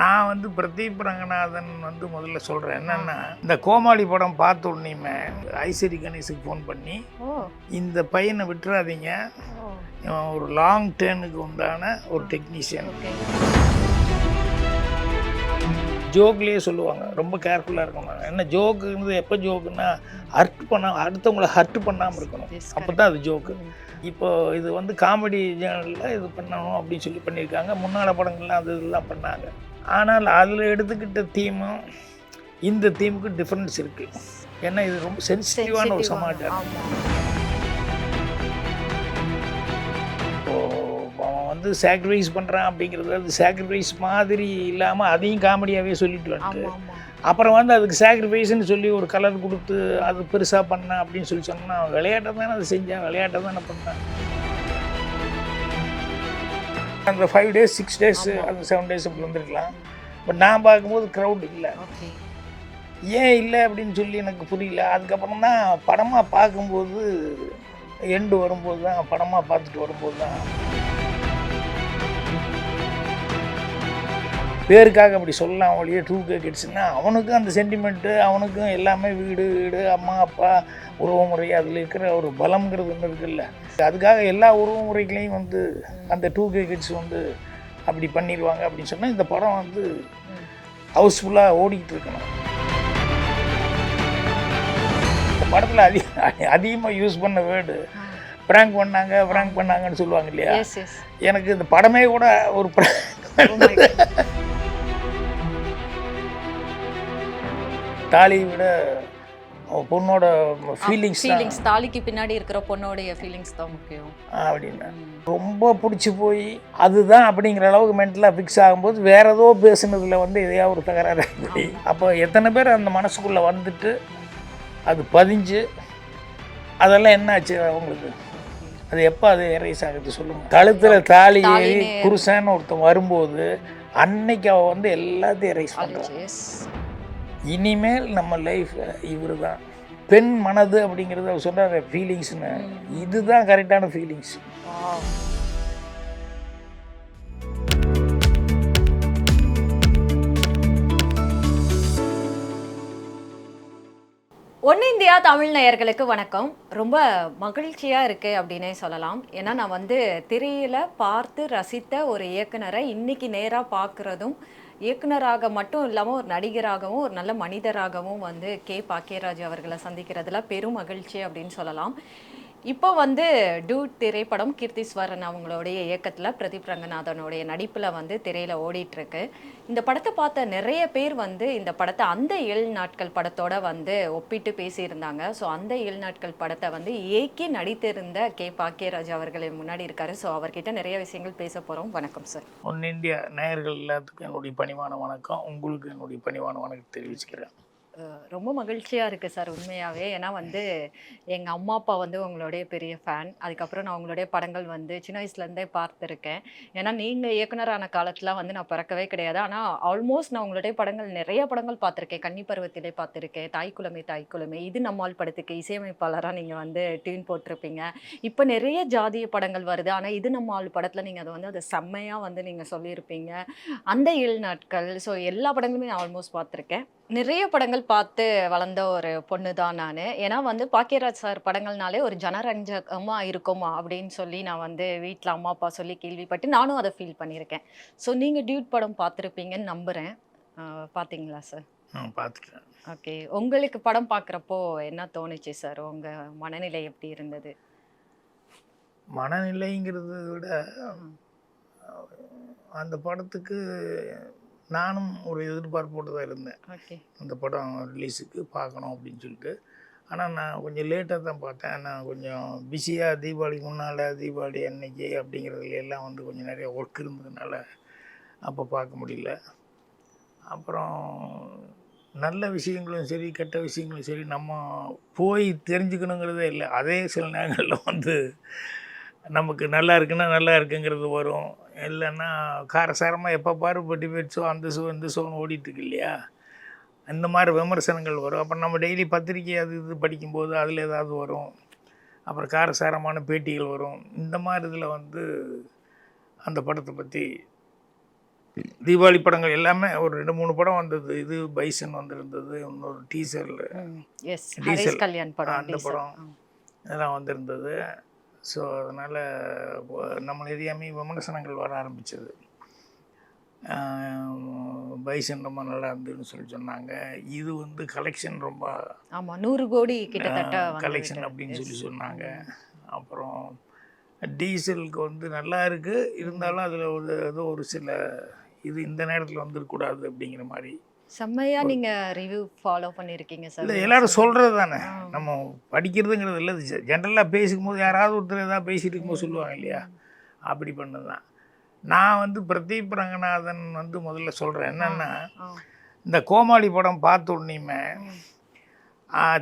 நான் வந்து பிரதீப் ரங்கநாதன் வந்து முதல்ல சொல்கிறேன் என்னென்னா இந்த கோமாளி படம் பார்த்த உடனேயுமே ஐஸ்வரி கணேஷுக்கு ஃபோன் பண்ணி இந்த பையனை விட்டுறாதீங்க. இவன் ஒரு லாங் டேர்னுக்கு உண்டான ஒரு டெக்னீஷியன் ஜோக்லேயே சொல்லுவாங்க ரொம்ப கேர்ஃபுல்லாக இருக்கணும் என்ன ஜோக்குங்கிறது எப்போ ஜோக்குன்னா ஹர்ட் பண்ண அடுத்தவங்கள ஹர்ட் பண்ணாமல் இருக்கணும். அப்போ தான் அது ஜோக்கு இப்போ இது வந்து காமெடி ஜேனலில் இது பண்ணணும் அப்படின்னு சொல்லி பண்ணியிருக்காங்க. முன்னாள் படங்கள்லாம் அது இதெல்லாம் பண்ணாங்க. ஆனால் அதில் எடுத்துக்கிட்ட தீமும் இந்த தீமுக்கு டிஃப்ரென்ஸ் இருக்குது ஏன்னா இது ரொம்ப சென்சிட்டிவான ஒரு சமாச்சாரம். அவன் வந்து சாக்ரிஃபைஸ் பண்ணுறான் அப்படிங்கிறது அது சாக்ரிஃபைஸ் மாதிரி இல்லாமல் அதையும் காமெடியாகவே சொல்லிட்டு வந்துட்டு அப்புறம் வந்து அதுக்கு சாக்ரிஃபைஸ்னு சொல்லி ஒரு கலர் கொடுத்து அது பெருசாக பண்ணேன் அப்படின்னு சொல்லி சொன்னா விளையாட்டை தானே அது செஞ்சேன் விளையாட்டை தானே பண்ணேன் அந்த ஃபைவ் டேஸ் சிக்ஸ் டேஸ் அந்த செவன் டேஸ் இப்படி வந்துருக்கலாம். பட் நான் பார்க்கும்போது க்ரௌட் இல்லை. ஏன் இல்லை அப்படின்னு சொல்லி எனக்கு புரியல. அதுக்கப்புறம் தான் படமாக பார்க்கும்போது எண்டு வரும்போது தான் படமாக பார்த்துட்டு வரும்போது தான் பேருக்காக அப்படி சொல்லலாம் ஒழிய டூ கே கிட்ஸ்னா அவனுக்கும் அந்த சென்டிமெண்ட்டு அவனுக்கும் எல்லாமே வீடு வீடு அம்மா அப்பா உறவுமுறை அதில் இருக்கிற ஒரு பலம்ங்கிறது ஒன்று இருக்குல்ல. அதுக்காக எல்லா உறவுமுறைகளையும் வந்து அந்த டூ கே கிட்ஸ் வந்து அப்படி பண்ணிடுவாங்க அப்படின்னு சொன்னால் இந்த படம் வந்து ஹவுஸ்ஃபுல்லாக ஓடிக்கிட்டு இருக்கணும். இந்த படத்தில் அதிக அதிகமாக யூஸ் பண்ண வேர்டு ப்ராங்க் பண்ணாங்க ப்ராங்க் பண்ணாங்கன்னு சொல்லுவாங்க இல்லையா? எனக்கு இந்த படமே கூட ஒரு prank. தாலியை விட பொண்ணோட ஃபீலிங்ஸ் ஃபீலிங்ஸ் தாலிக்கு பின்னாடி இருக்கிற பொண்ணோடைய ஃபீலிங்ஸ் தான் முக்கியம். அப்படின்னா. ரொம்ப பிடிச்சி போய் அதுதான் அப்படிங்கிற அளவுக்கு மென்டலாக ஃபிக்ஸ் ஆகும்போது வேற ஏதோ பேசுனதுல வந்து எதையா ஒரு தகராறு ஆகி. அப்போ எத்தனை பேர் அந்த மனசுக்குள்ளே வந்துட்டு அது பதிஞ்சு அதெல்லாம் என்ன ஆச்சு அவங்களுக்கு? அது எப்போ அது எரேஸ் ஆகுது சொல்லுங்கள் கழுத்தில் தாலி ஏறி புருஷன்னு ஒருத்தன் வரும்போது அன்னைக்கு அவள் வந்து எல்லாத்தையும் எரேஸ் பண்ணுறான் இனிமேல் நம்ம லைஃப் இவர் தான் பெண் மனது அப்படிங்கிறது அவர் சொல்கிறார் ஃபீலிங்ஸ்னு இதுதான் கரெக்டான ஃபீலிங்ஸ் ஒன்று இந்தியா தமிழ் நேயர்களுக்கு வணக்கம். ரொம்ப மகிழ்ச்சியாக இருக்கு அப்படின்னே சொல்லலாம். ஏன்னா நான் வந்து திரையில பார்த்து ரசித்த ஒரு இயக்குனரை இன்னைக்கு நேராக பார்க்குறதும் இயக்குனராக மட்டும் இல்லாமல் ஒரு நடிகராகவும் ஒரு நல்ல மனிதராகவும் வந்து கே. பாக்கியராஜ் அவர்களை சந்திக்கிறதுல பெரும் மகிழ்ச்சி அப்படின்னு சொல்லலாம். இப்போ வந்து டூ திரைப்படம் கீர்த்திஸ்வரன் அவங்களுடைய இயக்கத்தில் பிரதீப் ரங்கநாதனுடைய நடிப்பில் வந்து திரையில் ஓடிட்டுருக்கு. இந்த படத்தை பார்த்த நிறைய பேர் வந்து இந்த படத்தை அந்த ஏழு நாட்கள் படத்தோட வந்து ஒப்பிட்டு பேசியிருந்தாங்க. ஸோ அந்த ஏழு நாட்கள் படத்தை வந்து ஏக்கி நடித்திருந்த கே பாக்கியராஜ் அவர்கள் முன்னாடி இருக்காரு. ஸோ அவர்கிட்ட நிறைய விஷயங்கள் பேச போகிறோம் வணக்கம் சார் ஒன் இந்தியா நேயர்கள் எல்லாத்துக்கும் என்னுடைய பணிவான வணக்கம். உங்களுக்கு என்னுடைய பணிவான வணக்கம் தெரிவிச்சுக்கிறேன். ரொம்ப மகிழ்ச்சியாக இருக்குது சார் உண்மையாகவே ஏன்னா வந்து எங்கள் அம்மா அப்பா வந்து உங்களுடைய பெரிய ஃபேன் அதுக்கப்புறம் நான் உங்களுடைய படங்கள் வந்து சின்ன வயசுலேருந்தே பார்த்துருக்கேன். ஏன்னா நீங்கள் இயக்குனரான காலத்தில் வந்து நான் பிறக்கவே கிடையாது. ஆனால் ஆல்மோஸ்ட் நான் உங்களுடைய படங்கள் நிறைய படங்கள் பார்த்துருக்கேன். கன்னி பருவத்திலே பார்த்துருக்கேன். தாய் தாய்க்குலமே இது நம்மால் படத்துக்கு இசையமைப்பாளராக நீங்கள் வந்து டியூன் போட்டிருப்பீங்க. இப்போ நிறைய ஜாதிய படங்கள் வருது. ஆனால் இது நம்ம ஆள் படத்தில் நீங்கள் அதை வந்து அதை செம்மையாக வந்து நீங்கள் சொல்லியிருப்பீங்க. அந்த ஏழு நாட்கள். ஸோ எல்லா படங்களுமே நான் ஆல்மோஸ்ட் பார்த்துருக்கேன். நிறைய படங்கள் பார்த்து வளர்ந்த ஒரு பொண்ணு தான் நான். ஏன்னா வந்து பாக்கியராஜ் சார் படங்கள்னாலே ஒரு ஜனரஞ்சகமாக இருக்குமா அப்படின்னு சொல்லி நான் வந்து வீட்டில் அம்மா அப்பா சொல்லி கேள்விப்பட்டு நானும் அதை ஃபீல் பண்ணியிருக்கேன். ஸோ நீங்கள் டியூட் படம் பார்த்துருப்பீங்கன்னு நம்புகிறேன் பார்த்தீங்களா சார் நான் பார்த்துக்கிறேன் ஓகே. உங்களுக்கு படம் பார்க்குறப்போ என்ன தோணுச்சு சார் உங்கள் மனநிலை எப்படி இருந்தது? மனநிலைங்கிறத விட அந்த படத்துக்கு நானும் ஒரு எதிர்பார்ப்போடு தான் இருந்தேன் அந்த படம் ரிலீஸுக்கு பார்க்கணும் அப்படின்னு சொல்லிட்டு. ஆனால் நான் கொஞ்சம் லேட்டாக தான் பார்த்தேன். நான் கொஞ்சம் பிஸியாக தீபாவளிக்கு முன்னால் தீபாவளி அன்னைக்கு அப்படிங்கிறதுல எல்லாம் வந்து கொஞ்சம் நிறைய ஒர்க் இருந்ததுனால அப்போ பார்க்க முடியல. அப்புறம் நல்ல விஷயங்களும் சரி கெட்ட விஷயங்களும் சரி நம்ம போய் தெரிஞ்சுக்கணுங்கிறதே இல்லை. அதே சில நேரங்களில் வந்து நமக்கு நல்லா இருக்குன்னா நல்லா இருக்குங்கிறது வரும். இல்லைன்னா காரசாரமாக எப்போ பாரு இப்போ டிபேட் ஷோ அந்த ஷோ இந்த ஷோன்னு ஓடிட்டுருக்கு இல்லையா? இந்த மாதிரி விமர்சனங்கள் வரும். அப்புறம் நம்ம டெய்லி பத்திரிக்கை அது இது படிக்கும்போது அதில் ஏதாவது வரும். அப்புறம் காரசாரமான பேட்டிகள் வரும். இந்த மாதிரி இதில் வந்து அந்த படத்தை பற்றி தீபாவளி படங்கள் எல்லாமே ஒரு ரெண்டு மூணு படம் வந்தது. இது பைசன் வந்திருந்தது இன்னொரு டீசரில். ஹரிஷ் கல்யாண் படம் அந்த. படம். இதெல்லாம் வந்திருந்தது. ஸோ அதனால் நம்ம எரியாமே விமர்சனங்கள் வர ஆரம்பிச்சது. பைசன் ரொம்ப நல்லா இருந்ததுன்னு சொல்லி சொன்னாங்க. இது வந்து கலெக்ஷன் ரொம்ப ஆமா நூறு கோடி கிட்டத்தட்ட கலெக்ஷன். அப்படின்னு சொல்லி. சொன்னாங்க. அப்புறம் டீசலுக்கு வந்து நல்லா இருக்குது இருந்தாலும் அதில் ஒரு ஏதோ ஒரு சில இது இந்த நேரத்தில் வந்துருக்கூடாது அப்படிங்கிற மாதிரி செம்மையா நீங்க ரிவ்யூ ஃபாலோ பண்ணிருக்கீங்க சார் இல்லை எல்லாரும் சொல்கிறது தானே. நம்ம படிக்கிறதுங்கிறது இல்லை. ஜென்ரலாக பேசும்போது யாராவது ஒருத்தர் ஏதாவது பேசிட்டு இருக்கும்போது சொல்லுவாங்க இல்லையா? அப்படி பண்ணது தான் நான் வந்து பிரதீப் ரங்கநாதன் வந்து முதல்ல சொல்கிறேன் என்னென்னா இந்த கோமாளி படம் பார்த்த உடனேயுமே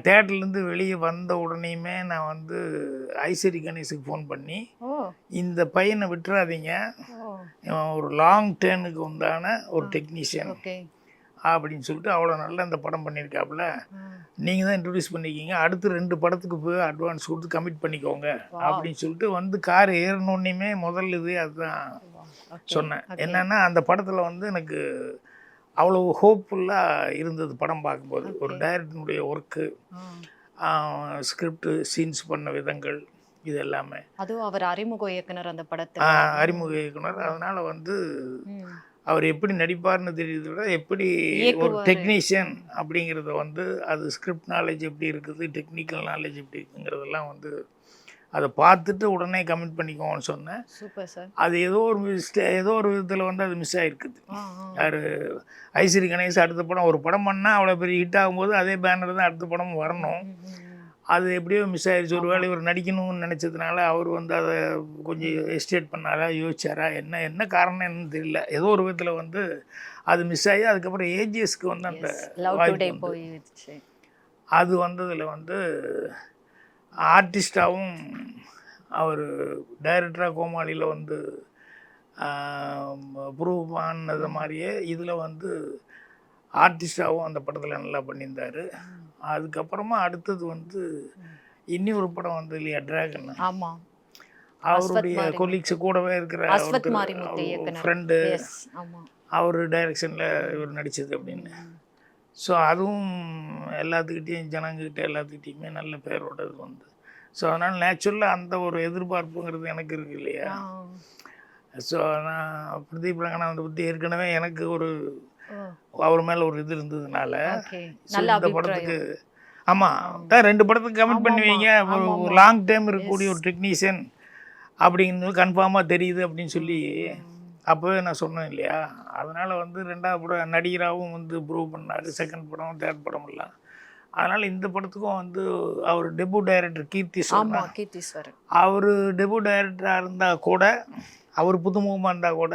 தேட்டர்லேருந்து வெளியே வந்த உடனேயுமே நான் வந்து ஐஸ்வரி கணேஷுக்கு ஃபோன் பண்ணி இந்த பையனை விட்டுறாதீங்க. இவன் ஒரு லாங் டேர்னுக்கு உண்டான ஒரு டெக்னீஷியன் அப்படின்னு சொல்லிட்டு அவ்வளோ நல்லா இந்த படம் பண்ணியிருக்காப்புல. நீங்கள் தான் இன்ட்ரடியூஸ் பண்ணிக்கிங்க அடுத்து ரெண்டு படத்துக்கு போய் அட்வான்ஸ் கொடுத்து கமிட் பண்ணிக்கோங்க அப்படின்னு சொல்லிட்டு வந்து கார் ஏறினோடனேயுமே முதல் இது அதுதான் சொன்னேன். என்னன்னா அந்த படத்தில் வந்து எனக்கு அவ்வளோ ஹோப்ஃபுல்லாக இருந்தது படம் பார்க்கும்போது. ஒரு டைரக்டனுடைய ஒர்க்கு ஸ்கிரிப்ட் சீன்ஸ் பண்ண விதங்கள் இது எல்லாமே. அதுவும் அவர் அறிமுக இயக்குனர் அந்த படத்துல. ஆஹ் அறிமுக இயக்குனர். அதனால் வந்து. அவர் எப்படி நடிப்பார்னு தெரியுது விட எப்படி ஒரு. டெக்னீஷியன் அப்படிங்கிறத வந்து அது ஸ்கிரிப்ட் நாலேஜ் எப்படி இருக்குது டெக்னிக்கல் நாலேஜ் எப்படி இருக்குங்கிறதெல்லாம் வந்து அதை பார்த்துட்டு உடனே கமெண்ட் பண்ணிக்கோன்னு சொன்னேன் சூப்பர் சார் அது ஏதோ ஒரு மிஸ்டே ஏதோ ஒரு விதத்தில் வந்து அது மிஸ் ஆகிருக்குது. யார் ஐஸ்வரி கணேஷ் அடுத்த படம் ஒரு படம் பண்ணால் அவ்வளோ பெரிய ஹிட் ஆகும்போது அதே பேனர் தான் அடுத்த படம் வரணும். அது எப்படியோ மிஸ் ஆயிடுச்சு ஒரு வேளை இவர் நடிக்கணும்னு நினச்சதுனால அவர் வந்து அதை கொஞ்சம் எஸ்டேட் பண்ணாரா யோசிச்சாரா என்ன என்ன காரணம் என்னன்னு தெரியல. ஏதோ ஒரு விதத்தில் வந்து அது மிஸ் ஆகி அதுக்கப்புறம் ஏஜிஎஸ்க்கு வந்து அந்த வாய்ப்பு அது வந்ததில் வந்து ஆர்டிஸ்டாகவும் அவர் டைரக்டராக கோமாளியில் வந்து ப்ரூவ் பண்ணது மாதிரியே இதில் வந்து ஆர்டிஸ்டாகவும் அந்த படத்தில் நல்லா பண்ணியிருந்தார். அதுக்கப்புறமா அடுத்தது வந்து இன்னொரு படம் வந்து இல்லையா டிராகன் ஆமா. அவருடைய. கொலீக்ஸ் கூடவே இருக்கிற. ஃப்ரெண்டு அவர் டைரக்ஷனில் இவர் நடித்தது அப்படின்னு. ஸோ அதுவும் எல்லாத்துக்கிட்டேயும் ஜனங்கக்கிட்ட எல்லாத்துக்கிட்டேயுமே நல்ல பேரோடது வந்து. ஸோ அதனால் நேச்சுரலாக அந்த ஒரு எதிர்பார்ப்புங்கிறது எனக்கு இருக்கு இல்லையா. ஸோ நான் பிரதீப் ரங்கநாதனை பற்றி ஏற்கனவே எனக்கு ஒரு அவர் மேலே ஒரு இது இருந்ததுனால இந்த படத்துக்கு ஆமாம் தான் ரெண்டு படத்துக்கு கமெண்ட் ஆமா, பண்ணுவீங்க. ஒரு. லாங் டைம் இருக்கக்கூடிய ஒரு டெக்னீஷியன் அப்படிங்கிறது கன்ஃபார்மாக தெரியுது அப்படின்னு சொல்லி அப்போவே நான் சொன்னேன் இல்லையா? அதனால் வந்து ரெண்டாவது படம் நடிகராகவும் வந்து ப்ரூவ் பண்ணார். செகண்ட் படம் தேர்ட் படம் எல்லாம். அதனால் இந்த படத்துக்கும் வந்து அவர் டெபு டைரக்டர் கீர்த்தி கீர்த்தீஸ்வரன் அவர் டெபு டைரக்டராக இருந்தால் கூட அவர் புதுமுகமாக இருந்தால் கூட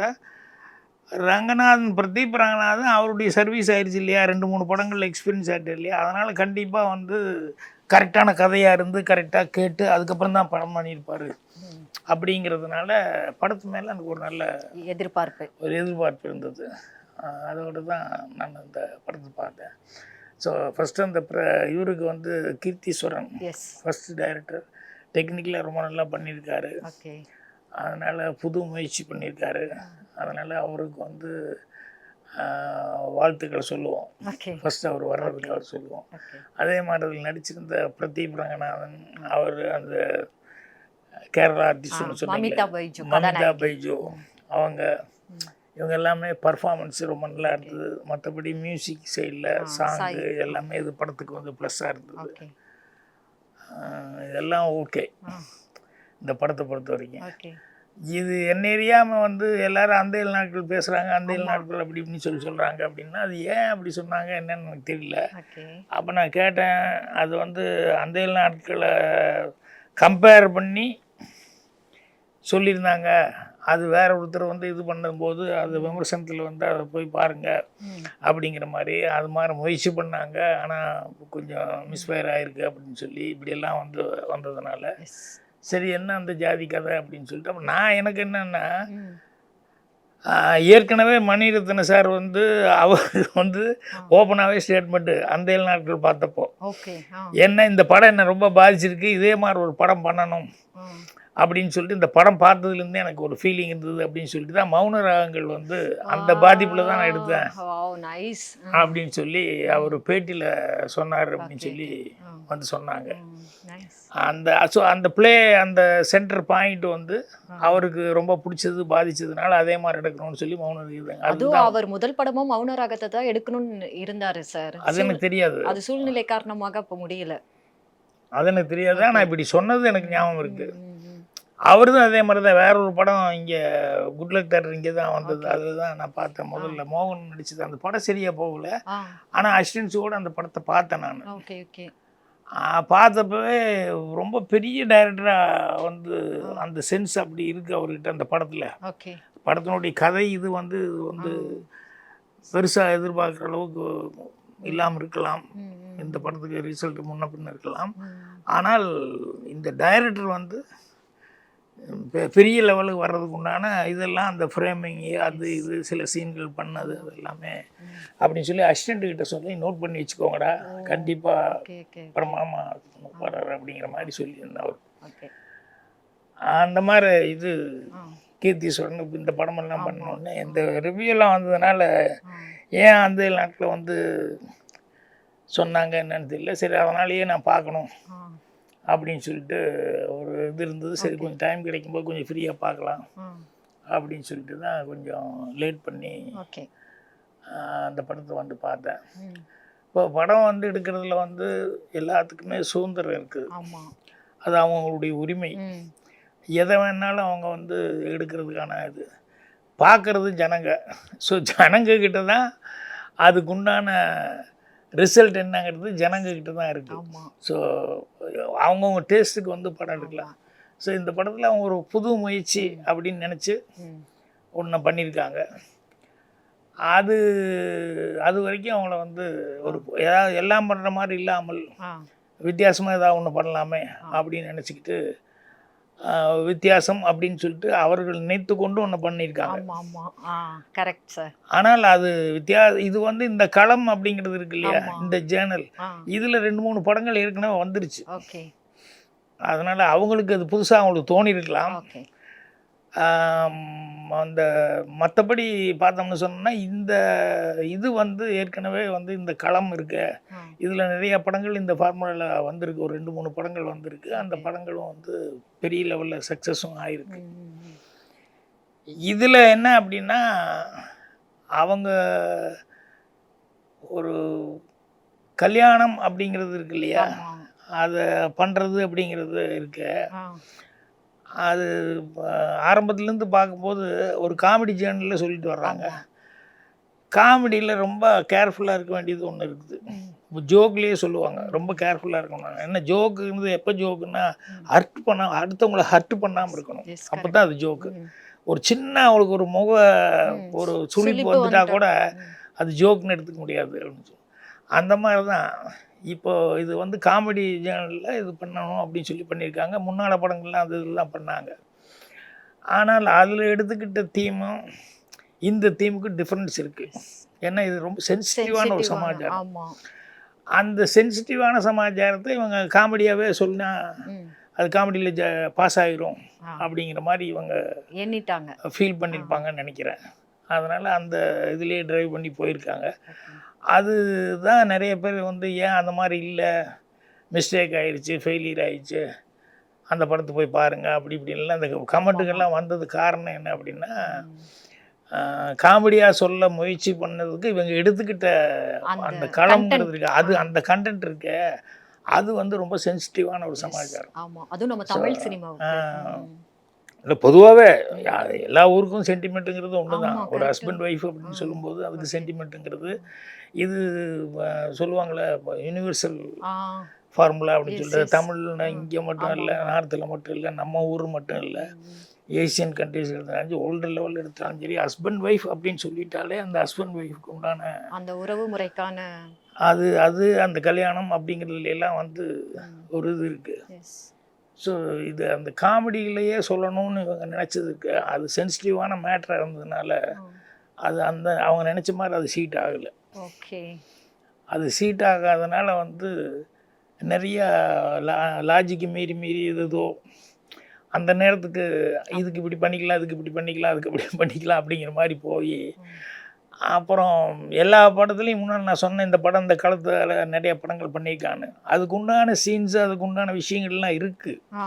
ரங்கநாதன் பிரதீப் ரங்கநாதன் அவருடைய சர்வீஸ் ஆயிடுச்சு இல்லையா? ரெண்டு மூணு படங்கள் எக்ஸ்பீரியன்ஸ் ஆகிட்டு இல்லையா? அதனால் கண்டிப்பாக வந்து கரெக்டான கதையாக இருந்து கரெக்டாக கேட்டு அதுக்கப்புறம் தான் படம் பண்ணியிருப்பார். அப்படிங்கிறதுனால படத்து மேலே எனக்கு ஒரு நல்ல எதிர்பார்ப்பு. ஒரு எதிர்பார்ப்பு இருந்தது. அதோட தான் நான் இந்த படத்தை பார்த்தேன். ஸோ ஃபஸ்ட்டு அந்த ப்ர இவருக்கு வந்து கீர்த்தீஸ்வரன் எஸ் ஃபஸ்ட்டு டைரக்டர் டெக்னிக்கலாக ரொம்ப நல்லா பண்ணியிருக்காரு. ஓகே அதனால் புது முயற்சி பண்ணியிருக்காரு. அதனால் அவருக்கு வந்து வாழ்த்துக்களை சொல்லுவோம். ஃபஸ்ட் அவர் வர்றதுக்கு அவர் சொல்லுவோம். அதே மாதிரி அதில் நடிச்சிருந்த பிரதீப் ரங்கநாதன் அவர் அந்த கேரளா ஆர்டிஸ்ட் மமிதா சொன்னீங்க பைஜு மமிதா பைஜு அவங்க இவங்க எல்லாமே பர்ஃபார்மன்ஸ் ரொம்ப நல்லா இருந்தது. மற்றபடி மியூசிக் சைடில் சாங்கு. எல்லாமே இது படத்துக்கு வந்து ப்ளஸ்ஸாக இருந்தது. இதெல்லாம் ஓகே. இந்த படத்தை பொறுத்த வரைக்கும். ஓகே இது என்ன எரியாமல் வந்து எல்லாரும் அந்த நாட்கள் பேசுகிறாங்க அந்த நாட்கள் அப்படி இப்படின்னு சொல்லி சொல்கிறாங்க அப்படின்னா அது ஏன் அப்படி சொன்னாங்க என்னன்னு எனக்கு தெரியல. அப்போ நான் கேட்டேன் அது வந்து அந்த நாட்களை கம்பேர் பண்ணி சொல்லியிருந்தாங்க. அது வேற ஒருத்தர் வந்து இது பண்ணும்போது அது விமர்சனத்தில் வந்து அதை போய் பாருங்கள் அப்படிங்கிற மாதிரி அது மாதிரி முயற்சி பண்ணாங்க. ஆனால் கொஞ்சம் மிஸ்ஃபயர் ஆயிருக்கு அப்படின்னு சொல்லி இப்படியெல்லாம் வந்து வந்ததுனால. சரி என்ன அந்த ஜாதி கதை அப்படின்னு சொல்லிட்டு அப்ப நான் எனக்கு என்னென்னா ஏற்கனவே மணிரத்ன சார் வந்து அவர் வந்து ஓப்பனாகவே ஸ்டேட்மெண்ட்டு அந்த ஏழு நாட்கள் பார்த்தப்போ. என்ன இந்த படம் என்ன ரொம்ப பாதிச்சிருக்கு இதே மாதிரி ஒரு படம் பண்ணணும். அப்படின்னு சொல்லிட்டு இந்த படம் பார்த்ததுலேருந்தே எனக்கு ஒரு ஃபீலிங் இருந்தது அப்படின்னு சொல்லிட்டு தான் மௌன ராகங்கள் வந்து அந்த பாதிப்பில் தான் நான் எடுத்தேன். நைஸ் அப்படின்னு சொல்லி அவர் பேட்டியில் சொன்னார் அப்படின்னு சொல்லி வந்து சொன்னாங்க. அந்த ஸோ அந்த ப்ளே அந்த சென்டர் பாயிண்ட் வந்து அவருக்கு ரொம்ப பிடிச்சது பாதிச்சதுனால அதே மாதிரி எடுக்கணும்னு சொல்லி மௌனம் இருக்குதாங்க அதுவும் அவர் முதல் படமும் மௌன ராகத்தை தான் எடுக்கணும்னு இருந்தாரு சார். அது எனக்கு தெரியாது. அது சூழ்நிலை காரணமாக அப்ப முடியல. அது எனக்கு தெரியாது. ஆனால் இப்படி சொன்னது எனக்கு ஞாபகம் இருக்கு. ம், ம். அவர் தான் அதே மாதிரி தான் வேற ஒரு படம் இங்கே குட்லக் தேட்டர் இங்கே தான் வந்தது. அதில் தான் நான் பார்த்தேன் முதல்ல. மோகன் நடிச்சது. அந்த படம் சரியாக போகல. ஆனால் அசிஸ்டன்ஸோட அந்த படத்தை பார்த்தேன் நான். ஓகே ஓகே பார்த்தப்பவே ரொம்ப பெரிய டைரக்டராக வந்து அந்த சென்ஸ் அப்படி இருக்குது அவர்கிட்ட அந்த படத்தில். ஓகே படத்தினுடைய கதை இது வந்து வந்து பெருசாக எதிர்பார்க்குற அளவுக்கு இல்லாமல் இருக்கலாம். இந்த படத்துக்கு ரிசல்ட் முன்ன பின்ன இருக்கலாம். ஆனால் இந்த டைரக்டர் வந்து பெரிய லெவலுக்கு வர்றதுக்கு உண்டான இதெல்லாம் அந்த ஃப்ரேமிங்கு அது இது சில சீன்கள் பண்ணது அது எல்லாமே அப்படின்னு சொல்லி அசிஸ்டண்ட் கிட்ட சொல்லி நோட் பண்ணி வச்சுக்கோங்கடா. கண்டிப்பாக ஓகே ஓகே அப்புறம் மாமா வர்றாரு அப்படிங்கிற மாதிரி சொல்லியிருந்தேன் அவர். ஓகே. அந்த மாதிரி இது கீர்த்தி சொன்ன இந்த படமெல்லாம் பண்ணோடனே இந்த ரிவ்யூலாம் வந்ததுனால. ஏன் அந்த நாட்டில் வந்து சொன்னாங்க என்னன்னு தெரியல. சரி அதனாலேயே நான் பார்க்கணும். அப்படின்னு சொல்லிட்டு ஒரு இது இருந்தது. சரி கொஞ்சம் டைம் கிடைக்கும்போது கொஞ்சம் ஃப்ரீயாக பார்க்கலாம். அப்படின்னு சொல்லிட்டு தான் கொஞ்சம் லேட் பண்ணி அந்த படத்தை வந்து பார்த்தேன். இப்போ படம் வந்து எடுக்கிறதுல வந்து எல்லாத்துக்குமே சுதந்திரம் இருக்குது. அது அவங்களுடைய உரிமை. எதை வேணாலும் அவங்க வந்து எடுக்கிறதுக்கான இது. பார்க்குறது ஜனங்க. ஸோ ஜனங்க கிட்ட தான் அதுக்குண்டான ரிசல்ட் என்னங்கிறது ஜனங்க கிட்ட தான் இருக்குது ஸோ அவங்கவுங்க டேஸ்ட்டுக்கு வந்து படம் எடுக்கலாம். ஸோ இந்த படத்தில் அவங்க ஒரு புது முயற்சி அப்படின்னு நினச்சி ஒன்று பண்ணியிருக்காங்க அது அது வரைக்கும் அவங்கள வந்து ஒரு ஏதாவது எல்லாம் பண்ணுற மாதிரி இல்லாமல் வித்தியாசமாக ஏதாவது ஒன்று பண்ணலாமே அப்படின்னு நினச்சிக்கிட்டு வித்தியாசம் அப்படின்னு சொல்லிட்டு அவர்கள் நினைத்து கொண்டு ஒன்று பண்ணியிருக்காங்க. ஆனால் அது வித்தியா இது வந்து இந்த களம் அப்படிங்கிறது இருக்கு இல்லையா. இந்த ஜேர்னல் இதில் ரெண்டு மூணு படங்கள் ஏற்கனவே வந்துருச்சு. ஓகே. அதனால் அவங்களுக்கு அது புதுசாக அவங்களுக்கு தோணியிருக்கலாம் ஓகே. ஆம், அந்த மற்றபடி பார்த்தோம்னு சொன்னோம்னா இந்த இது வந்து ஏற்கனவே வந்து இந்த களம் இருக்கு. இதில் நிறைய படங்கள் இந்த ஃபார்முலாவில் வந்திருக்கு. ஒரு ரெண்டு மூணு படங்கள் வந்திருக்கு. அந்த படங்களும் வந்து பெரிய லெவலில் சக்ஸஸும் ஆயிருக்கு. இதில் என்ன அப்படின்னா அவங்க ஒரு கல்யாணம் அப்படிங்கிறது இருக்கு இல்லையா? அதை பண்ணுறது அப்படிங்கிறது இருக்கு. ஆ. அது ஆரம்பத்துலேருந்து பார்க்கும்போது ஒரு காமெடி ஜேர்னலில் சொல்லிட்டு வர்றாங்க. காமெடியில் ரொம்ப கேர்ஃபுல்லாக இருக்க வேண்டியது ஒன்று இருக்குது. இப்போ ஜோக்லேயே சொல்லுவாங்க. ரொம்ப கேர்ஃபுல்லாக இருக்கணும். என்ன ஜோக்குங்கிறது எப்போ ஜோக்குன்னா ஹர்ட் பண்ண அடுத்தவங்கள ஹர்ட் பண்ணாமல் இருக்கணும். அப்போ தான் அது ஜோக்கு. ஒரு சின்ன அவளுக்கு ஒரு முக ஒரு சுளிப்பு வந்துட்டா. கூட. அது ஜோக்குன்னு எடுத்துக்க முடியாது அப்படின்னு சொல்லி. அந்த மாதிரி தான் இப்போ இது வந்து காமெடி சேனலில் இது பண்ணணும் அப்படின்னு சொல்லி பண்ணியிருக்காங்க. முன்னாள் படங்கள்லாம் அது இதெல்லாம் பண்ணாங்க. ஆனால் அதில் எடுத்துக்கிட்ட தீமும் இந்த தீமுக்கு டிஃப்ரென்ஸ் இருக்குது ஏன்னா இது ரொம்ப சென்சிட்டிவான ஒரு சமாச்சாரம். அந்த சென்சிட்டிவான சமாச்சாரத்தை இவங்க காமெடியாகவே சொன்னா. அது காமெடியில் ஜ பாஸ் ஆகிரும். அப்படிங்கிற மாதிரி இவங்க எண்ணிட்டாங்க. ஃபீல் பண்ணியிருப்பாங்கன்னு நினைக்கிறேன். அதனால் அந்த இதுலேயே டிரைவ் பண்ணி போயிருக்காங்க. Okay. அதுதான் நிறைய பேர் வந்து ஏன் அந்த மாதிரி இல்லை மிஸ்டேக் ஆயிடுச்சு ஃபெயிலியர் ஆயிடுச்சு அந்த படத்தை போய் பாருங்கள் அப்படி இப்படின்லாம் அந்த கமெண்ட்டுகள்லாம் வந்தது காரணம் என்ன அப்படின்னா காமெடியாக சொல்ல முயற்சி பண்ணதுக்கு இவங்க எடுத்துக்கிட்ட அந்த களம்ங்கிறது. இருக்கு அது அந்த கண்டென்ட் இருக்கு அது வந்து ரொம்ப சென்சிட்டிவான ஒரு சமாச்சாரம் ஆமா அதுவும் நம்ம தமிழ் சினிமாவுக்கு ஆ. ம். இல்லை பொதுவாகவே எல்லா ஊருக்கும் சென்டிமெண்ட்டுங்கிறது ஒன்று தான் ஒரு. ஹஸ்பண்ட் ஒய்ஃப் அப்படின்னு சொல்லும்போது அதுக்கு சென்டிமெண்ட்டுங்கிறது இது சொல்லுவாங்களே யூனிவர்சல் ஃபார்முலா அப்படின்னு சொல்லிட்டு. தமிழ்ல இங்கே மட்டும் இல்லை நார்த்தில் மட்டும் இல்லை நம்ம ஊர் மட்டும் இல்லை. ஏசியன் கண்ட்ரீஸ் எடுத்தாலும் ஓல்டர் லெவலில் எடுத்தாலும் சரி ஹஸ்பண்ட் ஒய்ஃப் அப்படின்னு சொல்லிட்டாலே அந்த ஹஸ்பண்ட் ஒய்ஃப்க்கு உண்டான அந்த உறவு முறைக்கான அது அது அந்த கல்யாணம் அப்படிங்கிறதுல எல்லாம் வந்து ஒரு இது இருக்குது ஸோ இது அந்த காமெடியிலேயே சொல்லணும்னு இவங்க நினச்சதுக்கு அது சென்சிட்டிவான மேட்ராக இருந்ததுனால அது அந்த அவங்க நினச்ச மாதிரி அது சீட் ஆகலை. ஓகே. அது சீட் ஆகாதனால வந்து நிறைய லா லாஜிக்கு மீறி மீறி இது ஏதோ அந்த நேரத்துக்கு இதுக்கு இப்படி பண்ணிக்கலாம் இதுக்கு இப்படி பண்ணிக்கலாம் அதுக்கு இப்படி பண்ணிக்கலாம் அப்படிங்கிற மாதிரி போய் அப்புறம் எல்லா படத்துலையும் முன்னாடி நான் சொன்னேன் இந்த படம் இந்த காலத்தில் நிறைய படங்கள் பண்ணியிருக்கான்னு அதுக்கு உண்டான சீன்ஸ் அதுக்கு உண்டான விஷயங்கள்லாம் இருக்குது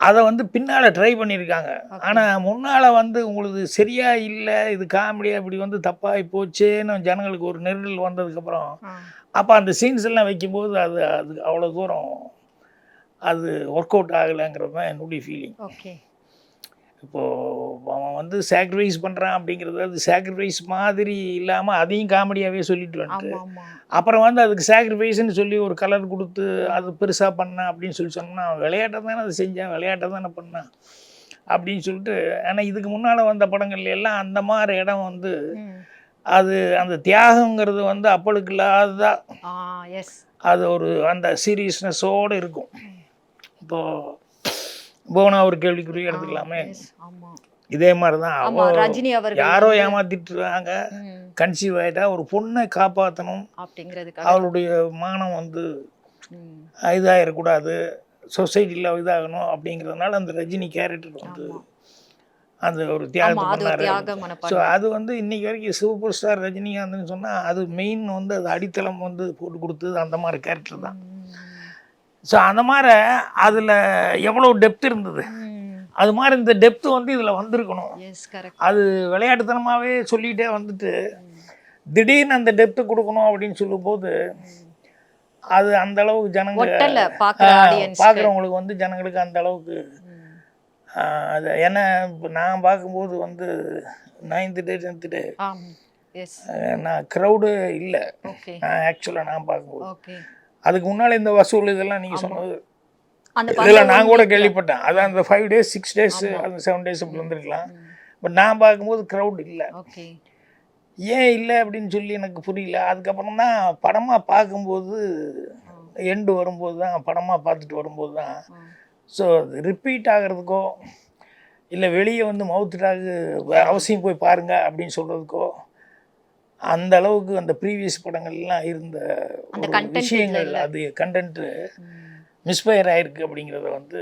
அதை வந்து பின்னால் ட்ரை பண்ணியிருக்காங்க. ஆனால் முன்னால் வந்து உங்களுக்கு சரியா இல்லை இது காமெடியாக இப்படி வந்து தப்பாகி போச்சேன்னு ஜனங்களுக்கு ஒரு நெருடல் வந்ததுக்கப்புறம் அப்போ அந்த சீன்ஸ் எல்லாம் வைக்கும்போது அது அது அவ்வளோ தூரம் அது ஒர்க் அவுட் ஆகலைங்கிறது தான் என்னுடைய ஃபீலிங் ஓகே. இப்போது அவன் வந்து சாக்ரிஃபைஸ் பண்ணுறான் அப்படிங்கிறது அது சாக்ரிஃபைஸ் மாதிரி இல்லாமல் அதையும் காமெடியாகவே சொல்லிட்டு வந்துட்டு அப்புறம் வந்து அதுக்கு சாக்ரிஃபைஸ்னு சொல்லி ஒரு கலர் கொடுத்து அது பெருசாக பண்ணான் அப்படின்னு சொல்லி சொன்னா விளையாட்டை தானே அதை செஞ்சான் விளையாட்டை தானே பண்ணான் அப்படின்னு சொல்லிட்டு ஆனால் இதுக்கு முன்னால் வந்த படங்கள்ல எல்லாம் அந்த மாதிரி இடம் வந்து. அது அந்த தியாகங்கிறது வந்து அப்பளுக்கு இல்லாததா அது ஒரு அந்த சீரியஸ்னஸோடு இருக்கும். இப்போது போனா ஒரு கேள்விக்குறி எடுத்துக்கலாமே. இதே மாதிரி தான் ரஜினி அவர்கள் யாரோ ஏமாத்திட்டுருக்காங்க ம், கன்சீவ் ஆகிட்டா ஒரு பொண்ணை காப்பாற்றணும் அப்படிங்கிறதுக்காக. அவளுடைய மானம் வந்து இதாகிடக்கூடாது சொசைட்டியில் இதாகணும் அப்படிங்கிறதுனால அந்த ரஜினி கேரக்டர் வந்து. அந்த ஒரு ஆமா தியாகத்தை அது ஒரு பண்ணாரு. தியாக ஸோ அது வந்து இன்னைக்கு வரைக்கும் சூப்பர் ஸ்டார் ரஜினிகாந்த்னு சொன்னால் அது மெயின் வந்து அது அடித்தளம் வந்து போட்டு கொடுத்தது அந்த மாதிரி கேரக்டர் தான். ஸோ அந்த மாதிரி அதில் எவ்வளோ டெப்த் இருந்தது? அது மாதிரி இந்த டெப்த் வந்து இதில் வந்திருக்கணும். அது விளையாட்டுத்தனமாகவே சொல்லிகிட்டே வந்துட்டு திடீர்னு அந்த டெப்த்து கொடுக்கணும் அப்படின்னு சொல்லும்போது அது அந்த அளவுக்கு ஜனங்க பார்க்குறவங்களுக்கு வந்து ஜனங்களுக்கு அந்த அளவுக்கு அது ஏன்னா இப்போ நான் பார்க்கும்போது வந்து நைன்த்து டே டென்த்து டே நான் க்ரௌடு இல்லை. ஆக்சுவலாக நான் பார்க்கும்போது. அதுக்கு முன்னால் இந்த வசூல் இதெல்லாம் நீங்கள் சொன்னது. இதெல்லாம் நான் கூட கேள்விப்பட்டேன். அதான் அந்த ஃபைவ் டேஸ் சிக்ஸ் டேஸ் அந்த செவன் டேஸ் அப்படி வந்திருக்கலாம் பட் நான் பார்க்கும்போது க்ரௌட் இல்லை. ஏன் இல்லை அப்படின்னு சொல்லி எனக்கு புரியல. அதுக்கப்புறம் தான் படமாக பார்க்கும்போது எண்டு வரும்போது தான் படமாக பார்த்துட்டு வரும்போது தான். ஸோ அது ரிப்பீட் ஆகிறதுக்கோ இல்லை வெளியே வந்து மவுத்துட்டாகு அவசியம் போய் பாருங்க அப்படின்னு சொல்கிறதுக்கோ அந்த அளவுக்கு அந்த ப்ரீவியஸ் படங்கள்லாம் இருந்த விஷயங்கள். அது கண்டென்ட்டு மிஸ்ஃபயர் ஆயிருக்கு அப்படிங்கிறத வந்து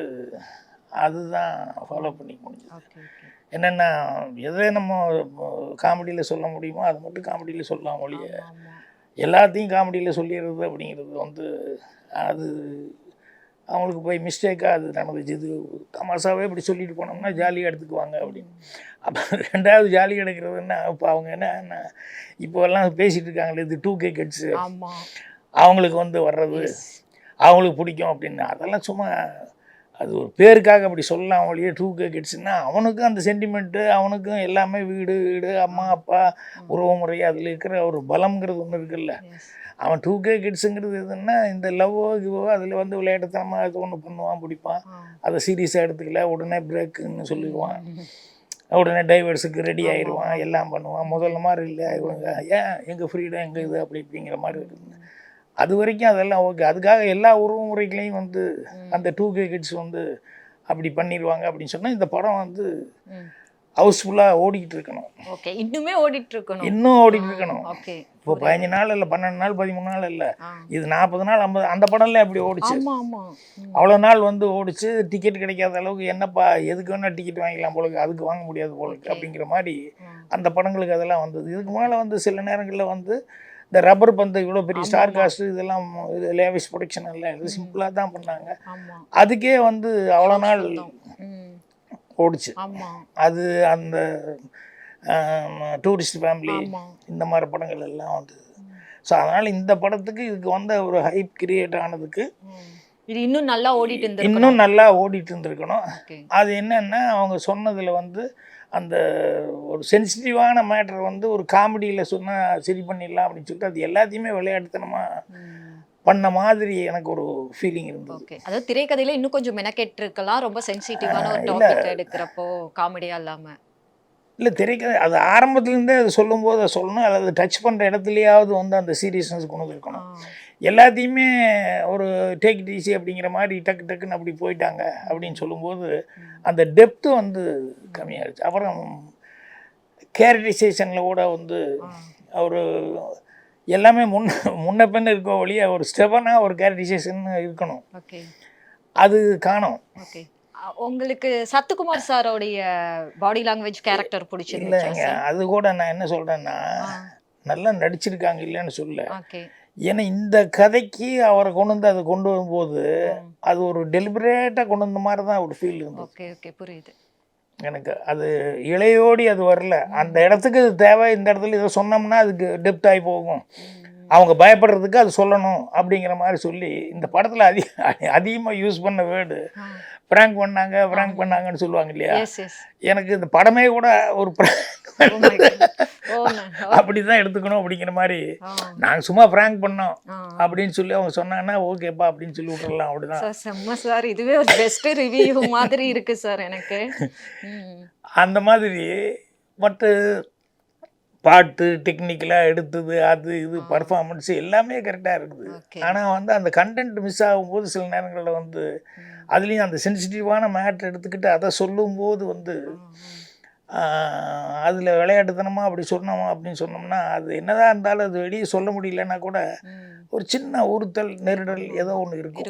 அதுதான் ஃபாலோ பண்ணிக்க முடிஞ்சது. என்னென்னா எதை நம்ம காமெடியில் சொல்ல முடியுமோ அதை மட்டும் காமெடியில் சொல்லலாம் ஒழிய எல்லாத்தையும் காமெடியில் சொல்லிடுறது அப்படிங்கிறது வந்து அது அவங்களுக்கு போய் மிஸ்டேக்காக அது நடந்துச்சு. இது தமாசாவே இப்படி சொல்லிட்டு போனோம்னா ஜாலியாக எடுத்துக்குவாங்க அப்படின்னு. அப்போ ரெண்டாவது ஜாலி எடுக்கிறதுன்னா இப்போ அவங்க என்ன இப்போ எல்லாம் பேசிகிட்டு இருக்காங்களே இது டூ கே கிட்ஸு அவங்களுக்கு வந்து வர்றது அவங்களுக்கு பிடிக்கும் அப்படின்னு. அதெல்லாம் சும்மா அது ஒரு பேருக்காக அப்படி சொல்லலாம். ஒழிய டூ கே கிட்ஸ்னா அவனுக்கும் அந்த சென்டிமெண்ட்டு அவனுக்கும் எல்லாமே வீடு வீடு அம்மா அப்பா உறவுமுறை அதில் இருக்கிற ஒரு பலம்ங்கிறது ஒன்று இருக்குல்ல. அவன் டூ கே கிட்ஸுங்கிறது எதுன்னா இந்த லவ்வோ கிவோ அதில் வந்து விளையாட்டுத்தனமாக அது ஒன்று பண்ணுவான் பிடிப்பான். அதை சீரியஸாக எடுத்துக்கல உடனே பிரேக்குன்னு சொல்லிடுவான். உடனே டைவர்ஸுக்கு ரெடி ஆயிடுவான் எல்லாம் பண்ணுவான். முதல்ல மாதிரி இல்லை இவங்க ஏன் எங்கள் ஃப்ரீடம் எங்கள் இது? அப்படி இப்படிங்கிற மாதிரி இருக்குது அது வரைக்கும் அதெல்லாம் ஓகே அதுக்காக எல்லா உறவு முறைகளையும் வந்து அந்த டூ கே கிட்ஸ் வந்து அப்படி பண்ணிடுவாங்க அப்படின்னு சொன்னால் இந்த படம் வந்து ஹவுஸ்ஃபுல்லாக ஓடிக்கிட்டு இருக்கணும். ஓகே இன்னுமே ஓடிட்டு இருக்கணும். இன்னும் ஓடிட்டு இருக்கணும். ஓகே இப்போ பதினஞ்சு நாள் இல்லை பன்னெண்டு நாள் பதிமூணு நாள் இல்லை. இது நாற்பது நாள் ஐம்பது அந்த படம்ல அப்படி ஓடிச்சு. அவ்வளோ நாள் வந்து ஓடிச்சு. டிக்கெட் கிடைக்காத அளவுக்கு என்னப்பா எதுக்கு வேணால் டிக்கெட் வாங்கிக்கலாம் போலுக்கு அதுக்கு வாங்க முடியாது போலுக்கு அப்படிங்கிற மாதிரி. அந்த படங்களுக்கு அதெல்லாம் வந்தது. இதுக்கு முன்னால் வந்து சில நேரங்களில் வந்து இந்த ரப்பர் பந்து இவ்வளோ பெரிய ஸ்டார் காஸ்ட் இதெல்லாம் இது லேவிஸ் ப்ரொடக்ஷன் எல்லாம் இது சிம்பிளாக தான் பண்ணாங்க. அதுக்கே வந்து அவ்வளோ நாள். ஓடிச்சு. அது அந்த டூரிஸ்ட் ஃபேமிலி இந்த மாதிரி படங்கள் எல்லாம் வந்து ஸோ அதனால் இந்த படத்துக்கு இதுக்கு வந்த ஒரு ஹைப் கிரியேட் ஆனதுக்கு. இது இன்னும் நல்லா ஓடிட்டு இருந்திருக்கணும். இன்னும் நல்லா ஓடிட்டு இருந்திருக்கணும். அது என்னன்னா அவங்க சொன்னதில் வந்து அந்த ஒரு சென்சிட்டிவான மேட்ரு வந்து ஒரு காமெடியில் சொன்னால் சரி பண்ணிடலாம் அப்படின்னு சொல்லிட்டு அது எல்லாத்தையுமே விளையாட்டுத்தனமாக பண்ண மாதிரி எனக்கு ஒரு ஃபீலிங் இருந்தது. ஓகே. அதாவது திரைக்கதையில இன்னும் கொஞ்சம் மெனக்கெட்டு இருக்கலாம் ரொம்ப சென்சிட்டிவான ஒரு. டாபிக் எடுக்கிறப்போ காமெடியா இல்லாம. இல்லை திரைக்கதை அது ஆரம்பத்துலேருந்தே அது சொல்லும்போது அதை சொல்லணும் அல்லது டச் பண்ணுற இடத்துலையாவது வந்து அந்த சீரியஸ்னஸ் கொண்டு இருக்கணும் எல்லாத்தையுமே ஒரு டேக் ஈஸி அப்படிங்கிற மாதிரி டக்கு டக்குன்னு அப்படி போயிட்டாங்க அப்படின்னு சொல்லும்போது அந்த டெப்த்து வந்து கம்மியாகிடுச்சு அப்புறம் கேரக்டரைசேஷனில் கூட வந்து. ஒரு எல்லாமே முன்ன முன்ன பின்ன இருக்க ஒழிய ஒரு ஸ்டெபனாக ஒரு கேரக்டரைசேஷன் இருக்கணும். அது காணும். ஓகே. உங்களுக்கு சத்துக்குமார் சாரோடைய பாடி லாங்குவேஜ் கேரக்டர் சார்? அது கூட நான் என்ன சொல்கிறேன்னா நல்லா நடிச்சிருக்காங்க இல்லைன்னு சொல்ல ஏன்னா இந்த கதைக்கு அவரை கொண்டு வந்து அதை கொண்டு வரும்போது அது ஒரு டெலிபரேட்டாக கொண்டு வந்த மாதிரி தான் ஒரு ஃபீல் இருந்தது. ஓகே ஓகே புரியுது. எனக்கு அது இளையோடி அது வரல. அந்த இடத்துக்கு இது தேவை. இந்த இடத்துல இதை சொன்னோம்னா அதுக்கு டெப்த் ஆகி போகும். அவங்க பயப்படுறதுக்கு அது சொல்லணும் அப்படிங்கிற மாதிரி சொல்லி இந்த படத்தில் அதிக அதிகமாக யூஸ் பண்ண வேர்டு ப்ராங்க் பண்ணாங்க ப்ராங்க் பண்ணாங்கன்னு சொல்லுவாங்க இல்லையா? எனக்கு இந்த படமே கூட ஒரு Oh. ஓ அப்படி தான் எடுத்துக்கணும் அப்படிங்கிற மாதிரி. நாங்கள் சும்மா ப்ராங்க் பண்ணோம் அப்படின்னு சொல்லி அவங்க சொன்னாங்கன்னா ஓகேப்பா அப்படின்னு சொல்லி விட்டுறலாம் அப்படிதான். சார் செம்ம சார். இதுவே ஒரு பெஸ்ட் ரிவ்யூ மாதிரி இருக்கு சார் எனக்கு. அந்த மாதிரி மற்ற பாட்டு டெக்னிக்கலாக எடுத்தது அது இது பர்ஃபார்மன்ஸ் எல்லாமே கரெக்டாக இருக்குது. ஆனால் வந்து அந்த கண்டென்ட் மிஸ் ஆகும்போது சில நேரங்களில் வந்து அதுலேயும் அந்த சென்சிட்டிவான மேட்ரு எடுத்துக்கிட்டு அதை சொல்லும்போது வந்து அதில் விளையாட்டுத்தனமாக அப்படி சொன்னோம் அப்படின்னு சொன்னோம்னா அது என்னதான் இருந்தாலும் அது வெளியே சொல்ல முடியலன்னா கூட ஒரு சின்ன உறுத்தல் நெருடல் ஏதோ ஒன்று இருக்கும்.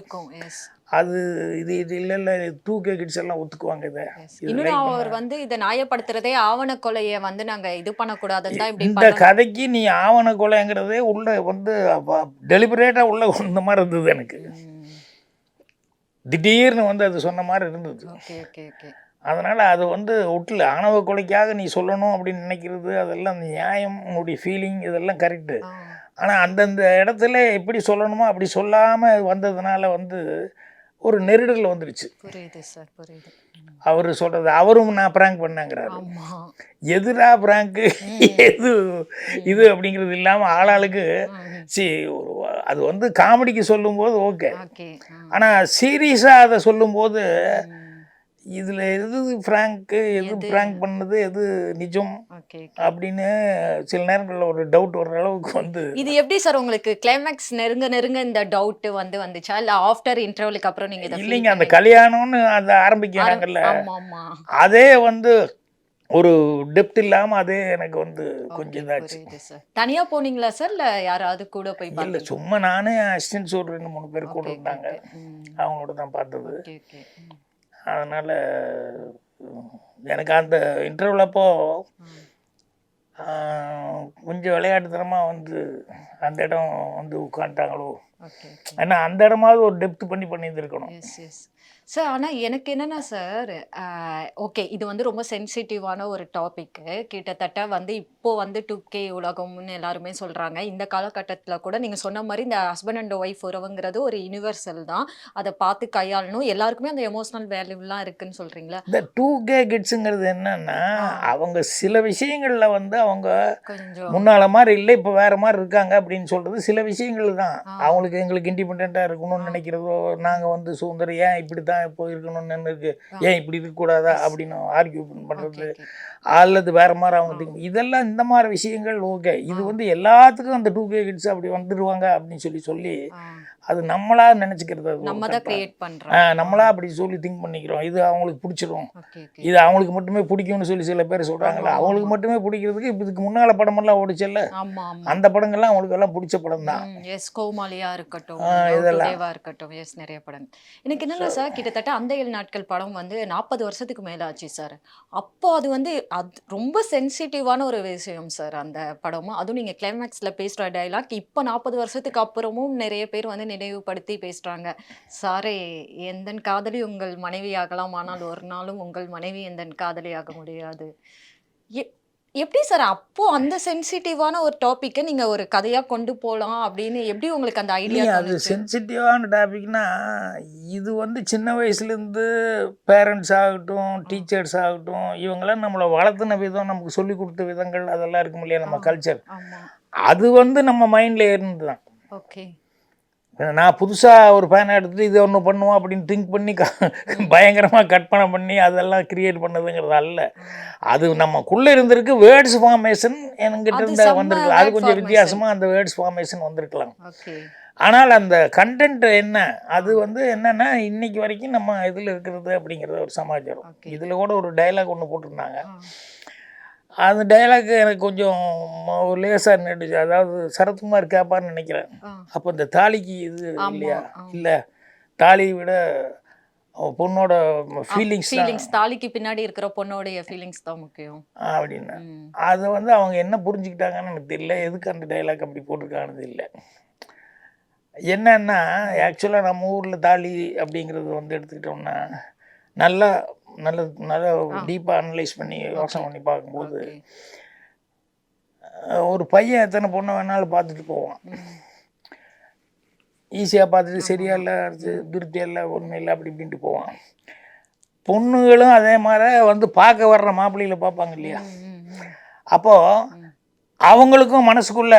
அது இது இது இல்லை இல்லை டூ கே கிட்ஸ் எல்லாம் ஒத்துக்குவாங்க இதை. இன்னும் அவர் வந்து இதை நியாயப்படுத்துறதே ஆவண கொலையை வந்து நாங்க இது பண்ணக்கூடாதுன்னு தான் இந்த கதைக்கு நீ ஆவண கொலைங்கிறதே உள்ள வந்து டெலிபரேட்டாக உள்ள கொண்ட மாதிரி இருந்தது எனக்கு. திடீர்னு வந்து அது சொன்ன மாதிரி இருந்தது. அதனால் அது வந்து ஒட்டில் ஆணவ கொலைக்காக நீ சொல்லணும் அப்படின்னு நினைக்கிறது அதெல்லாம் நியாயம் உன்னுடைய ஃபீலிங் இதெல்லாம் கரெக்டு ஆனால் அந்தந்த இடத்துல எப்படி சொல்லணுமோ அப்படி சொல்லாமல் வந்ததுனால வந்து ஒரு நெருடல் வந்துடுச்சு புரியுது சார் புரியுது. அவர் சொல்கிறது அவரும் நான் ப்ராங்க் பண்ணாங்கிறாரு. ஆமா. எதுடா ப்ராங்க்கு எது? இது அப்படிங்கிறது இல்லாமல் ஆளாளுக்கு சி அது வந்து காமெடிக்கு சொல்லும்போது ஓகே. ஓகே ஆனால் சீரியஸாக அதை சொல்லும்போது இதில் எது ஃப்ராங்க்கு எது ப்ராங்க் பண்ணது எது நிஜம் அப்படின்னு சில நேரங்களில் ஒரு டவுட் வர்ற அளவுக்கு வந்து இது எப்படி சார் உங்களுக்கு கிளைமேக்ஸ் நெருங்க நெருங்க இந்த டவுட் வந்து வந்துச்சா? இல்ல ஆஃப்டர் இன்டர்வலுக்கு அப்புறம் நீங்க இதை feel இல்லைங்க அந்த கல்யாணம்னு அதை ஆரம்பிக்கிறாங்கல்ல அதே வந்து ஒரு டெப்த் இல்லாமல் அதே எனக்கு வந்து கொஞ்சம் இதாச்சு. தனியா போனீங்களா சார்? இல்ல யாராவது கூட போய் இல்லை சும்மா நானே அசிஸ்டன்ஸ் ஒரு ரெண்டு மூணு பேர் கூட இருந்தாங்க. அவங்களோட தான் பார்த்தது. அதனால் எனக்கு அந்த இன்டர்வியூவில் அப்போ ஆஹ், கொஞ்சம் விளையாட்டுத்தனமாக வந்து அந்த இடம் வந்து உட்காந்துட்டாங்களோ ஏன்னா அந்த இடமாவது ஒரு டெப்த் பண்ணி பண்ணியிருந்துருக்கணும். சார் ஆனால் எனக்கு என்னன்னா சார் ஓகே இது வந்து ரொம்ப சென்சிட்டிவான ஒரு டாபிக்கு. கிட்டத்தட்ட வந்து இப்போ வந்து டூ கே உலகம்னு எல்லாருமே சொல்கிறாங்க இந்த காலகட்டத்தில் கூட நீங்கள் சொன்ன மாதிரி இந்த ஹஸ்பண்ட் அண்ட் ஒய்ஃப் உறவுங்கிறது ஒரு யூனிவர்சல் தான். அதை பார்த்து கையாளணும். எல்லாருக்குமே அந்த எமோஷனல் வேல்யூலாம் இருக்குன்னு சொல்கிறீங்களா இந்த டூ கே கிட்ஸுங்கிறது என்னன்னா அவங்க சில விஷயங்களில் வந்து அவங்க கொஞ்சம். முன்னால மாதிரி இல்லை இப்போ வேற மாதிரி இருக்காங்க அப்படின்னு சொல்றது சில விஷயங்கள் தான். அவங்களுக்கு எங்களுக்கு இண்டிபெண்ட்டாக இருக்கணும்னு நினைக்கிறதோ நாங்கள் வந்து சுதந்திரம் ஏன் இப்படி தான் இப்போ இருக்கணும்னு இருக்கு ஏன் இப்படி இருக்கக்கூடாதா? அப்படின்னு ஆர்கியூ பண்ணுறது ஓகே அல்லது வேற மாதிரி அவங்க இதெல்லாம் இந்த மாதிரி விஷயங்கள் ஓகே. இது வந்து எல்லாத்துக்கும் அந்த டூ கே கிட்ஸ் அப்படி வந்துடுவாங்க அப்படின்னு சொல்லி சொல்லி அது நம்மளா நினச்சிக்கிறது நம்ம தான். கிரியேட் பண்ணுறோம் நம்மளா அப்படி சொல்லி திங்க் பண்ணிக்கிறோம். இது அவங்களுக்கு பிடிச்சிரும். இது அவங்களுக்கு மட்டுமே பிடிக்கும்னு சொல்லி சில பேர் சொல்றாங்கல்ல அவங்களுக்கு மட்டுமே பிடிக்கிறதுக்கு இப்போ இதுக்கு முன்னால படமெல்லாம் ஓடிச்சல்ல அந்த படங்கள்லாம் அவங்களுக்கு எல்லாம் பிடிச்ச படம் தான். எஸ் கோமாளியா இருக்கட்டும் இதெல்லாம். இருக்கட்டும் எஸ் நிறைய படம் எனக்கு என்னன்னா சார் கிட்டத்தட்ட அந்த ஏழு நாட்கள் படம் வந்து நாற்பது வருஷத்துக்கு மேல ஆச்சு சார் அப்போ அது வந்து அது ரொம்ப சென்சிட்டிவான ஒரு விஷயம் சார் அந்த படமும் அதுவும் நீங்கள் கிளைமேக்ஸில் பேசுகிற டைலாக் இப்போ நாற்பது வருஷத்துக்கு அப்புறமும் நிறைய பேர் வந்து நினைவுபடுத்தி பேசுகிறாங்க சாரே எந்தன் காதலி உங்கள் மனைவியாகலாம். ஆனால் ஒரு நாளும் உங்கள் மனைவி எந்தன் காதலியாக முடியாது. எப்படி சார் அப்போ அந்த சென்சிட்டிவான ஒரு டாபிக்கை நீங்க ஒரு கதையா கொண்டு போலாம் அப்படின்னு எப்படி உங்களுக்கு அந்த ஐடியா அது சென்சிட்டிவான டாபிக்னா இது வந்து சின்ன வயசுலேருந்து பேரண்ட்ஸ் ஆகட்டும் டீச்சர்ஸ் ஆகட்டும் இவங்கெல்லாம் நம்மளை வளர்த்துன விதம் நமக்கு சொல்லி கொடுத்த விதங்கள் அதெல்லாம் இருக்கும் இல்லையா நம்ம கல்ச்சர் அது வந்து நம்ம மைண்டில் இருந்து தான் ஓகே. நான் புதுசாக ஒரு பேனை எடுத்துட்டு இதை ஒன்று பண்ணுவோம் அப்படின்னு திங்க் பண்ணி பயங்கரமாக கற்பனை பண்ணி அதெல்லாம் கிரியேட் பண்ணதுங்கிறது அல்ல. அது நமக்குள்ளே இருந்திருக்கு வேர்ட்ஸ் ஃபார்மேஷன் என்கிட்ட இருந்து வந்திருக்கலாம் அது கொஞ்சம். வித்தியாசமாக அந்த வேர்ட்ஸ் ஃபார்மேஷன் வந்திருக்கலாம். ஆனால் அந்த கண்டென்ட் என்ன? அது வந்து என்னன்னா இன்னைக்கு வரைக்கும் நம்ம இதில் இருக்கிறது அப்படிங்கிறது ஒரு சமாச்சாரம். இதில் கூட ஒரு டைலாக் ஒன்று போட்டிருந்தாங்க. அந்த டைலாக் எனக்கு கொஞ்சம் லேசாக நடிச்சு அதாவது சரத்குமார் கேட்பான்னு நினைக்கிறேன். அப்போ இந்த தாலிக்கு இது இல்லையா. இல்லை. தாலியை விட பொண்ணோட ஃபீலிங்ஸ் ஃபீலிங்ஸ் தாலிக்கு பின்னாடி இருக்கிற பொண்ணோடைய ஃபீலிங்ஸ் தான் முக்கியம். அப்படின்னு. அதை வந்து அவங்க என்ன புரிஞ்சுக்கிட்டாங்கன்னு எனக்கு தெரியல. எதுக்கு அந்த டைலாக் அப்படி போட்டிருக்கானது இல்லை என்னன்னா ஆக்சுவலாக நம்ம ஊரில் தாலி அப்படிங்கிறது வந்து எடுத்துக்கிட்டோம்னா நல்லா நல்ல நல்லா டீப்பாக அனலைஸ் பண்ணி யோசனை பண்ணி பார்க்கும்போது ஒரு பையன் எத்தனை பொண்ணை வேணாலும் பார்த்துட்டு போவான். ஈஸியாக பார்த்துட்டு சரியா இல்லை அது திருப்தி இல்லை ஒன்றும் இல்லை அப்படி இப்படின்ட்டு போவான். பொண்ணுகளும் அதே மாதிரி வந்து பார்க்க வர்ற மாப்பிள்ளைகளை பார்ப்பாங்க இல்லையா. அப்போது அவங்களுக்கும் மனசுக்குள்ள.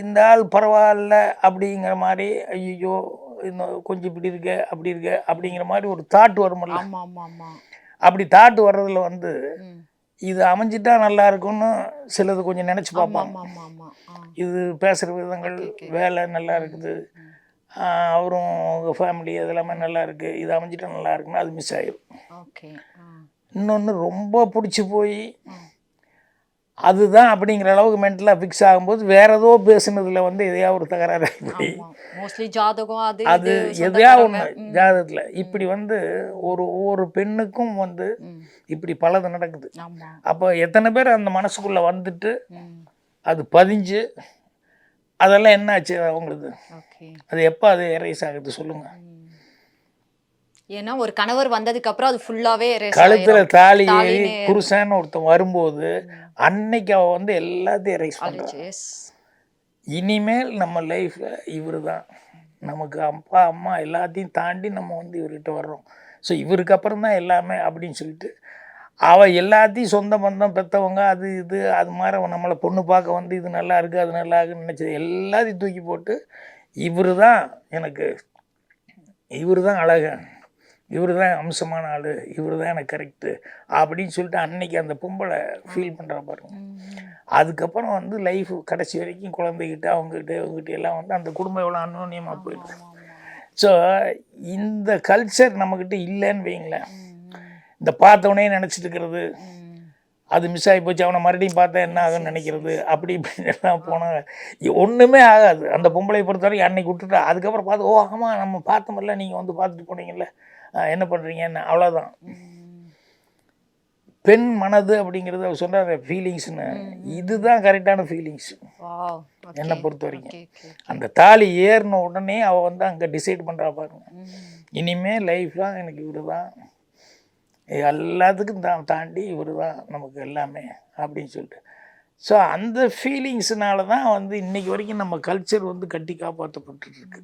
இந்த ஆள் பரவாயில்ல அப்படிங்கிற மாதிரி ஐயோ கொஞ்சம் இப்படி இருக்க அப்படி இருக்க அப்படிங்கிற மாதிரி ஒரு தாட் வரும்ல. அப்படி தாட் வர்றதுல வந்து. இது அமைஞ்சிட்டா நல்லா இருக்கும்னு சிலது கொஞ்சம் நினச்சி பார்ப்பாங்க. இது பேசுகிற விதங்கள் வேலை நல்லா இருக்குது. அவரும் அவங்க ஃபேமிலி அதெல்லாமே நல்லா இருக்குது இது அமைஞ்சிட்டா நல்லா இருக்குன்னு அது மிஸ் ஆயிடும். இன்னொன்று ரொம்ப பிடிச்சி போய். அதுதான் அப்படிங்கிற அளவுக்கு மென்டலாக ஃபிக்ஸ் ஆகும்போது வேற ஏதோ பேசுனதுல வந்து எதையா ஒரு தகராறு ஆகி அது எதையா ஒன்று. ஜாதகத்தில். இப்படி வந்து ஒரு ஒவ்வொரு பெண்ணுக்கும் வந்து. இப்படி பலது நடக்குது. அப்போ எத்தனை பேர் அந்த மனசுக்குள்ளே வந்துட்டு. அது பதிஞ்சு அதெல்லாம் என்ன ஆச்சு அவங்களுக்கு அது எப்போ அது எரேஸ் ஆகுது சொல்லுங்க. ஏன்னா ஒரு கணவர் வந்ததுக்கு அப்புறம் அது ஃபுல்லாவே கழுத்துல. தாலி புருஷன்னு ஒருத்தன் வரும்போது அன்னைக்கு அவ வந்து எல்லாத்தையும் எரேஸ் பண்ணுறான். இனிமேல் நம்ம லைஃப்பில் இவர் தான் நமக்கு அப்பா அம்மா எல்லாத்தையும் தாண்டி நம்ம வந்து இவர்கிட்ட வர்றோம். ஸோ இவருக்கு அப்புறம் தான் எல்லாமே அப்படின்னு சொல்லிட்டு அவள் எல்லாத்தையும் சொந்த பந்தம் பெற்றவங்க அது இது அது மாதிரி அவன் நம்மளை பொண்ணு பார்க்க வந்து இது நல்லா இருக்குது அது நல்லா இருக்குன்னு நினச்சது எல்லாத்தையும் தூக்கி போட்டு இவர் தான் எனக்கு இவர் தான் அழகன். இவர் தான் அம்சமான ஆள் இவர் தான் எனக்கு கரெக்டு அப்படின்னு சொல்லிட்டு அன்னைக்கு அந்த பொம்பளை ஃபீல் பண்ணுறா பாருங்க. அதுக்கப்புறம் வந்து லைஃப் கடைசி வரைக்கும் குழந்தைகிட்ட அவங்ககிட்ட இவங்ககிட்ட எல்லாம் வந்து அந்த குடும்பம் எவ்வளோ அன்னோன்யமாக போயிடுது. ஸோ இந்த கல்ச்சர் நம்மக்கிட்ட இல்லைன்னு வைங்களேன். இந்த பார்த்தவனே நினச்சிட்டு இருக்கிறது. அது மிஸ் ஆகி போச்சு அவனை மறுபடியும் பார்த்தா என்ன ஆகும்னு நினைக்கிறது அப்படி இப்படின்னு எல்லாம் போனாங்க ஒன்றுமே ஆகாது. அந்த பொம்பளை பொறுத்தவரைக்கும் அன்னைக்கு விட்டுட்டா அதுக்கப்புறம் பார்த்து ஓ ஆமாம் நம்ம பார்த்தோம்ல நீங்கள் வந்து பார்த்துட்டு போனீங்கல்ல. என்ன பண்ணுறீங்க என்ன அவ்வளோதான். பெண் மனது அப்படிங்கிறது அவர் சொல்கிற ஃபீலிங்ஸ்னு இதுதான் கரெக்டான ஃபீலிங்ஸ். என்னை. பொறுத்த வரைக்கும். அந்த தாலி ஏறின உடனே அவள் வந்து அங்கே டிசைட் பண்ணுறா பாருங்க ம். இனிமே லைஃப்லாம் எனக்கு இவர் தான் எல்லாத்துக்கும் தான் தாண்டி இவர் தான் நமக்கு எல்லாமே அப்படின்னு சொல்லிட்டு ஸோ அந்த ஃபீலிங்ஸ்னால தான் வந்து இன்னைக்கு வரைக்கும் நம்ம கல்ச்சர் வந்து கட்டி காப்பாற்றப்பட்டுட்டு இருக்கு